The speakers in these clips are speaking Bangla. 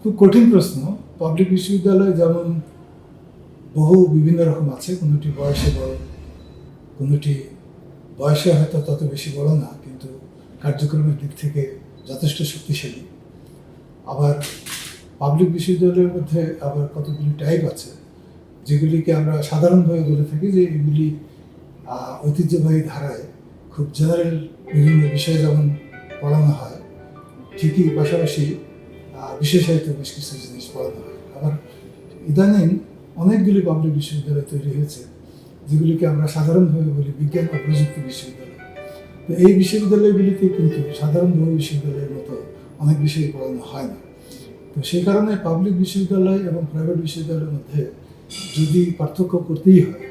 খুব কঠিন প্রশ্ন। পাবলিক বিশ্ববিদ্যালয় যেমন বহু বিভিন্ন রকম আছে, কোনোটি বয়সে বড়, কোনোটি বয়সে হয়তো তত বেশি বড় না, কিন্তু কার্যক্রমের দিক থেকে যথেষ্ট শক্তিশালী। আবার পাবলিক বিশ্ববিদ্যালয়ের মধ্যে আবার কতগুলি টাইপ আছে, যেগুলিকে আমরা সাধারণভাবে বলে থাকি যে এগুলি ঐতিহ্যবাহী ধারায় খুব জেনারেল বিভিন্ন বিষয়ে যেমন পড়ানো হয়, ঠিকই পাশাপাশি বিশেষায়িত বেশ কিছু জিনিস পড়ানো হয় আবার ইদানিং অনেকগুলি পাবলিক বিশ্ববিদ্যালয় তৈরি হয়েছে, যেগুলিকে আমরা সাধারণভাবে বলি বিজ্ঞান ও প্রযুক্তি বিশ্ববিদ্যালয়। তো এই বিশ্ববিদ্যালয়গুলিতে কিন্তু সাধারণ বহু বিশ্ববিদ্যালয়ের মতো অনেক বিষয় পড়ানো হয় না। তো সেই কারণে পাবলিক বিশ্ববিদ্যালয় এবং প্রাইভেট বিশ্ববিদ্যালয়ের মধ্যে যদি পার্থক্য করতেই হয়,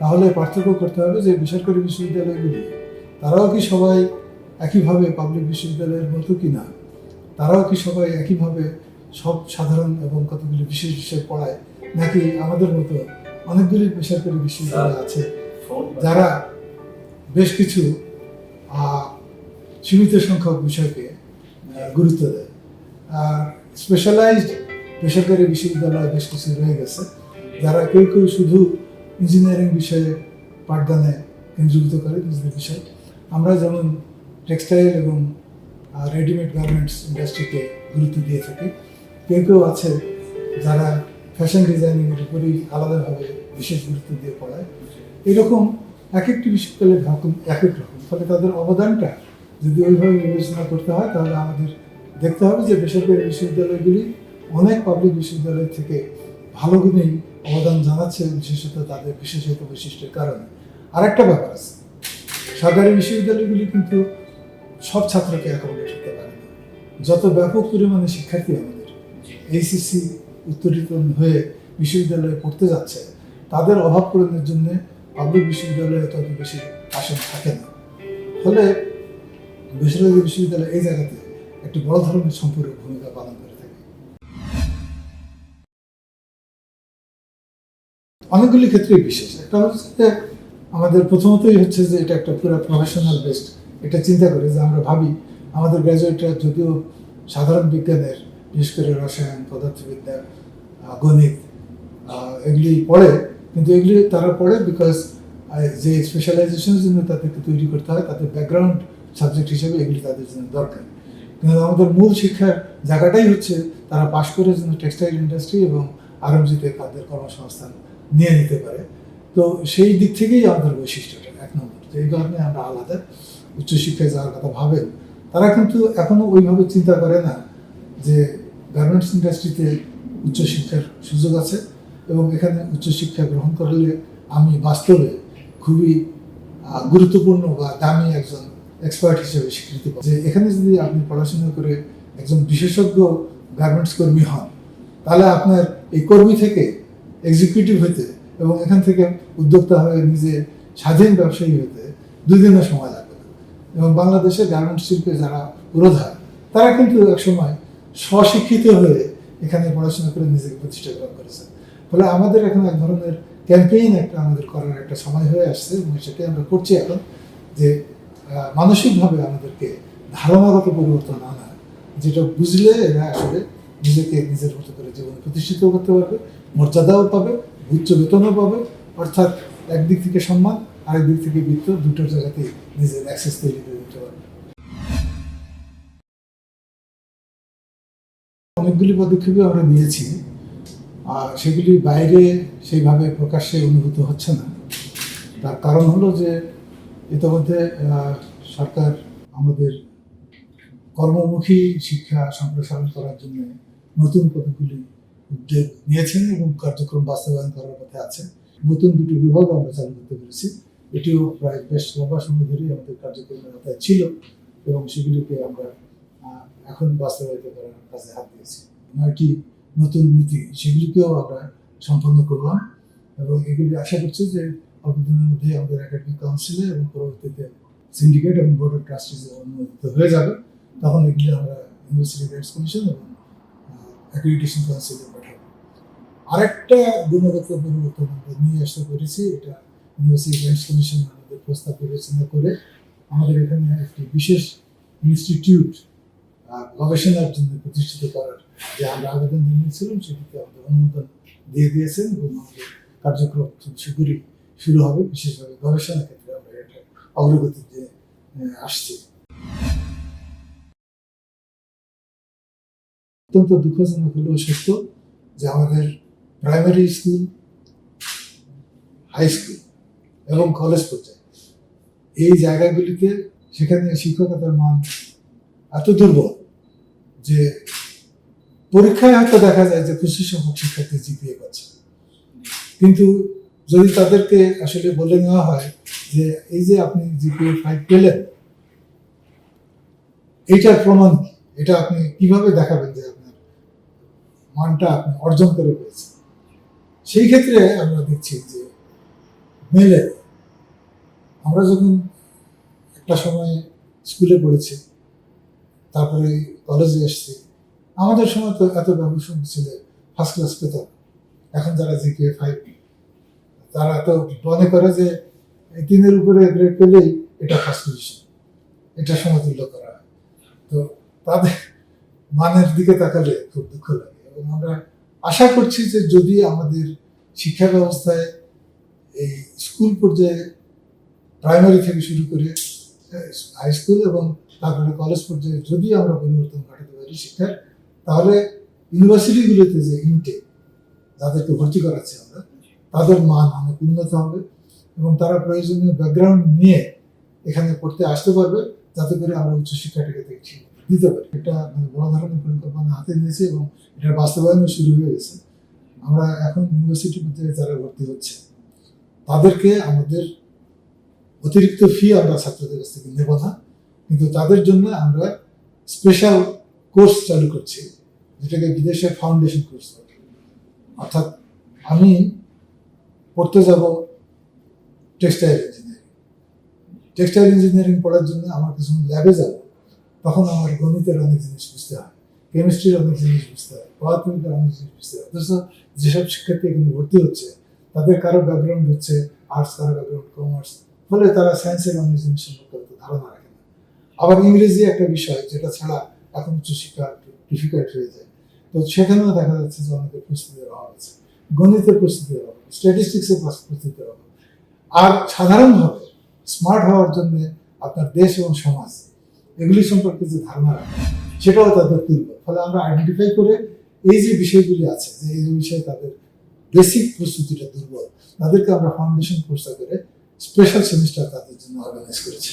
তাহলে পার্থক্য করতে হবে যে বেসরকারি বিশ্ববিদ্যালয়গুলি, তারাও কি সবাই একইভাবে পাবলিক বিশ্ববিদ্যালয়ের মতো কি না তারাও কি সবাই একইভাবে সব সাধারণ এবং কতগুলি বিশেষ বিষয় পড়ায়? নাকি আমাদের মতো অনেকগুলি বেসরকারি বিশ্ববিদ্যালয় আছে যারা বেশ কিছু সীমিত সংখ্যক বিষয়কে গুরুত্ব দেয়? আর স্পেশালাইজড বেসরকারি বিশ্ববিদ্যালয় বেশ কিছু রয়ে গেছে যারা কেউ কেউ শুধু ইঞ্জিনিয়ারিং বিষয়ে পাঠদানে কেন্দ্রীভূত করে নিজেদের বিষয়। আমরা যেমন টেক্সটাইল এবং রেডিমেড গার্মেন্টস ইন্ডাস্ট্রিকে গুরুত্ব দিয়ে থাকি। কেউ কেউ আছে যারা ফ্যাশন ডিজাইনিংয়ের উপরেই আলাদাভাবে বিশেষ গুরুত্ব দিয়ে পড়ায়। এরকম এক একটি বিশ্ববিদ্যালয়ের রকম এক এক রকম। ফলে তাদের অবদানটা যদি ওইভাবে বিবেচনা করতে হয়, তাহলে আমাদের দেখতে হবে যে বেসরকারি বিশ্ববিদ্যালয়গুলি অনেক পাবলিক বিশ্ববিদ্যালয় থেকে ভালো গুণেই অবদান জানাচ্ছে, বিশেষত তাদের বিশেষত বৈশিষ্ট্যের কারণে। আরেকটা ব্যাপার আছে। সরকারি বিশ্ববিদ্যালয়গুলি কিন্তু সব ছাত্রকে অ্যাকোমোডেট করতে পারে। যত ব্যাপক পরিমাণে শিক্ষার্থী আমাদের এইসিসি উত্তরিত হয়ে বিশ্ববিদ্যালয়ে পড়তে যাচ্ছে, তাদের অভাব পূরণের জন্য পাবলিক বিশ্ববিদ্যালয়ে তত বেশি আসন থাকে না। ফলে বেসরকারি বিশ্ববিদ্যালয় এই জায়গাতে একটি বড় ধরনের সম্পূর্ণ ভূমিকা পালন করে থাকে। অনেকগুলি ক্ষেত্রেই বিশেষ। একটা হচ্ছে আমাদের প্রথমতই হচ্ছে যে এটা একটা পুরো প্রফেশনাল বেসড এটা চিন্তা করে যে আমরা ভাবি আমাদের গ্র্যাজুয়েটরা যদিও সাধারণ বিজ্ঞানের, বিশেষ করে রসায়ন, পদার্থবিদ্যা গণিত এগুলি পড়ে, কিন্তু এগুলি তারা পড়ে বিকজ যে স্পেশালাইজেশনের জন্য তাদেরকে তৈরি করতে হয়, তাদের ব্যাকগ্রাউন্ড সাবজেক্ট হিসেবে এগুলি তাদের জন্য দরকার। কিন্তু আমাদের মূল শিক্ষার জায়গাটাই হচ্ছে তারা পাশ করে যেন টেক্সটাইল ইন্ডাস্ট্রি এবং আরএমজিতে তাদের কর্মসংস্থান নিয়ে নিতে পারে। তো সেই দিক থেকেই আমাদের বৈশিষ্ট্যটা। তো এই কারণে আমরা আলাদা উচ্চশিক্ষায় যাওয়ার কথা ভাবেন, তারা কিন্তু এখনও ওইভাবে চিন্তা করে না যে গার্মেন্টস ইন্ডাস্ট্রিতে উচ্চশিক্ষার সুযোগ আছে এবং এখানে উচ্চশিক্ষা গ্রহণ করলে আমি বাস্তবে খুবই গুরুত্বপূর্ণ বা দামি একজন এক্সপার্ট হিসেবে স্বীকৃতি পাবো। যে এখানে যদি আপনি পড়াশোনা করে একজন বিশেষজ্ঞ গার্মেন্টস কর্মী হন, তাহলে আপনার এই কর্মী থেকে এক্সিকিউটিভ হতে এবং এখান থেকে উদ্যোক্তা হয়ে নিজে স্বাধীন ব্যবসায়ী হতে দুই দিনের সময় লাগবে না। এবং বাংলাদেশের গার্মেন্টস শিল্পে যারা পুরোধা তারা কিন্তু একসময় স্বশিক্ষিত হয়ে এখানে পড়াশোনা করে নিজেকে প্রতিষ্ঠা গ্রহণ করেছে। ফলে আমাদের এখন এক ধরনের ক্যাম্পেইন একটা আমাদের করার একটা সময় হয়ে আসছে এবং সেটাই আমরা করছি এখন যে মানসিকভাবে আমাদেরকে ধারণাগত পরিবর্তন আনা, যেটা বুঝলে এরা আসলে নিজেকে নিজের মতো করে জীবনে প্রতিষ্ঠিত করতে পারবে, মর্যাদাও পাবে, উচ্চ বেতনও পাবে, অর্থাৎ একদিক থেকে সম্মান, আরেক দিক থেকে বৃত্ত দুটো জায়গাতে নিজের অ্যাক্সেস তৈরি করে দিতে পারবে। অনেকগুলি পদক্ষেপই আমরা নিয়েছি, আর সেগুলি বাইরে সেইভাবে প্রকাশ্যে অনুভূত হচ্ছে না। তার কারণ হলো যে ইতিমধ্যে সরকার আমাদের কর্মমুখী শিক্ষা সম্প্রসারণ করার জন্য নতুন কতগুলি উদ্যোগ নিয়েছেন এবং কার্যক্রম বাস্তবায়ন করার পথে আছে। নতুন দুটি বিভাগ আমরা চালু করতে পেরেছি। এটিও প্রায় বেশ লম্বা সময় ধরেই আমাদের কার্যক্রমের আওতায় ছিল এবং সেগুলিকে আমরা এখন বাস্তবায়িত করার কাজে হাত দিয়েছি। নয়টি নতুন নীতি, সেগুলিকেও আমরা সম্পন্ন করলাম এবং এগুলি আশা করছি যে অল্প দিনের মধ্যে আমাদের একাডেমিক কাউন্সিলে এবং পরবর্তীতে সিন্ডিকেট এবং বোর্ড অফ ট্রাস্টিজে অনুমোদিত হয়ে যাবে। তখন এগুলি আমরা ইউনিভার্সিটি গ্রেডস কমিশন এবং অ্যাক্রিডিটেশন কাউন্সিলে আরেকটা গুণগত পরিবর্তন আমরা নিয়ে আসতে পেরেছি, এটা ইউনিভার্সিটি গ্রেডস কমিশন আমাদের প্রস্তাব বিবেচনা করে। আমাদের এখানে একটি বিশেষ ইনস্টিটিউট গবেষণার জন্য প্রতিষ্ঠিত করার যে আমরা আবেদন জানিয়েছিলাম সেটিতে আমাদের অনুমোদন দিয়ে দিয়েছেন এবং আমাদের কার্যক্রম খুব শীঘ্রই শুরু হবে। বিশেষভাবে গবেষণা ক্ষেত্রে আমরা এটা অগ্রগতিতে আসছি। অত্যন্ত দুঃখজনক হলেও সত্য যে আমাদের প্রাইমারি স্কুল, হাই স্কুল এবং কলেজ পর্যায়ে। এই জায়গাগুলিতে সেখানে শিক্ষকতার মান এত দুর্বল যে পরীক্ষায় হয়তো দেখা যায় যে পঁচিশ সংখ্যক শিক্ষার্থী জিপিএ পাচ্ছে। কিন্তু যদি তাদেরকে আসলে বলে নেওয়া হয় যে এই যে আপনি জিপিএ ফাইভ পেলেন, এইটার প্রমাণ? এটা আপনি কীভাবে দেখাবেন যে আপনার মানটা আপনি অর্জন করে পেয়েছেন? সেই ক্ষেত্রে আমরা দেখছি যে মেলে, আমরা যখন একটা সময় স্কুলে পড়েছি, তারপরে কলেজে এসছি, আমাদের সময় তো এত ব্যবসা ছিল ফার্স্ট ক্লাস পেতাম। এখন যারা জিকে ফাইভ তারা তো মনে করে যে তিনের উপরে গ্রেড পেলেই এটা ফার্স্ট পজিশন এটা সমতুল্য করা। হয় তো তাদের মানের দিকে তাকালে খুব দুঃখ লাগে এবং আমরা আশা করছি যে যদি আমাদের শিক্ষা ব্যবস্থায় এই স্কুল পর্যায়ে প্রাইমারি থেকে শুরু করে হাই স্কুল এবং তারপরে কলেজ পর্যায়ে যদি আমরা পরিবর্তন ঘটাতে পারি শিক্ষার, তাহলে ইউনিভার্সিটিগুলোতে যে ইনটেক যাদেরকে ভর্তি করাচ্ছি আমরা, তাদের মান অনেক উন্নত হবে এবং তারা প্রয়োজনীয় ব্যাকগ্রাউন্ড নিয়ে এখানে পড়তে আসতে পারবে, যাতে করে আমরা উচ্চশিক্ষাটাকে দেখছি। দিতে পারি। এটা মানে বড় ধরনের পরিকল্পনা হাতে নিয়েছে এবং এটার বাস্তবায়নও শুরু হয়ে গেছে। আমরা এখন ইউনিভার্সিটি পর্যায়ে যারা ভর্তি হচ্ছে, তাদেরকে আমাদের অতিরিক্ত ফি আমরা ছাত্রদের কাছ থেকে নেব না। কিন্তু তাদের জন্য আমরা স্পেশাল কোর্স চালু করছি, যেটাকে বিদেশে ফাউন্ডেশন কোর্স অর্থাৎ আমি পড়তে যাব টেক্সটাইল ইঞ্জিনিয়ারিং টেক্সটাইল ইঞ্জিনিয়ারিং পড়ার জন্য আমার কিছু ল্যাবে যাব। তখন আমার গণিতের অনেক জিনিস বুঝতে হয় কেমিস্ট্রির অনেক জিনিস বুঝতে হয় পদার্থবিদ্যার অনেক জিনিস বুঝতে হয়। অথচ যেসব শিক্ষার্থী এখানে ভর্তি হচ্ছে, তাদের কারও ব্যাকগ্রাউন্ড হচ্ছে আর্টস কারও ব্যাকগ্রাউন্ড কমার্স ফলে তারা সায়েন্সের অনেক জিনিস সম্পর্কে ধারণা রাখে না। আবার ইংরেজি একটা বিষয়, যেটা ছাড়া এখন উচ্চশিক্ষা ডিফিকাল্ট হয়ে যায়। তো সেখানেও দেখা যাচ্ছে যে অনেকের প্রস্তুতির অভাব আছে। গণিতের প্রস্তুতির অভাব স্ট্যাটিস্টিক্সের প্রস্তুতির অভাব। আর সাধারণভাবে স্মার্ট হওয়ার জন্য আপনার দেশ এবং সমাজ এগুলি সম্পর্কে যে ধারণা রাখে, সেটাও তাদের দুর্বল। ফলে আমরা আইডেন্টিফাই করে এই যে বিষয়গুলি আছে, যে এই বিষয়ে তাদের বেসিক প্রস্তুতিটা দুর্বল, তাদেরকে আমরা ফাউন্ডেশন কোর্সটা করে স্পেশাল সেমিস্টার তাদের জন্য অর্গানাইজ করেছি।